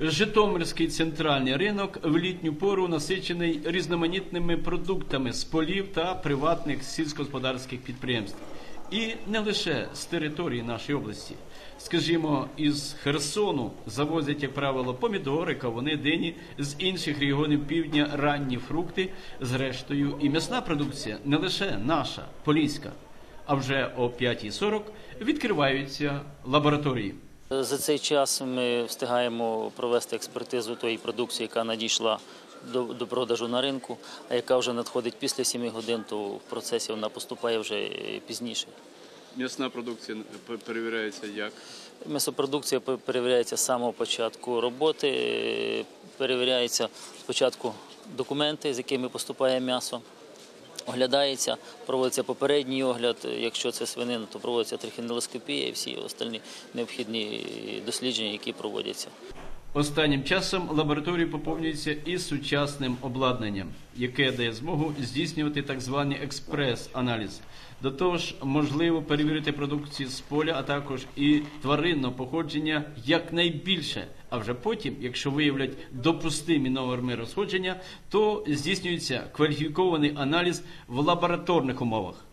Житомирський центральний ринок в літню пору насичений різноманітними продуктами з полів та приватних сільськогосподарських підприємств. І не лише з території нашої області. Скажімо, із Херсону завозять, як правило, помідори, кавуни, дині, з інших регіонів півдня ранні фрукти, зрештою, і м'ясна продукція не лише наша, поліська. А вже о 5.40 відкриваються лабораторії. За цей час ми встигаємо провести експертизу тої продукції, яка надійшла до, до продажу на ринку, а яка вже надходить після 7 годин, то в процесі вона поступає вже е, пізніше. М'ясна продукція перевіряється як? М'ясопродукція перевіряється з самого початку роботи, е, перевіряється спочатку документи, з якими поступає м'ясо. Оглядається, проводиться попередній огляд. Якщо це свинина, то проводиться трихінелоскопія і всі остальні необхідні дослідження, які проводяться. Останнім часом лабораторії поповнюються і сучасним обладнанням, яке дає змогу здійснювати так званий експрес-аналіз. До того ж, можливо перевірити продукцію з поля, а також і тваринного походження якнайбільше. А вже потім, якщо виявлять допустимі норми розходження, то здійснюється кваліфікований аналіз в лабораторних умовах.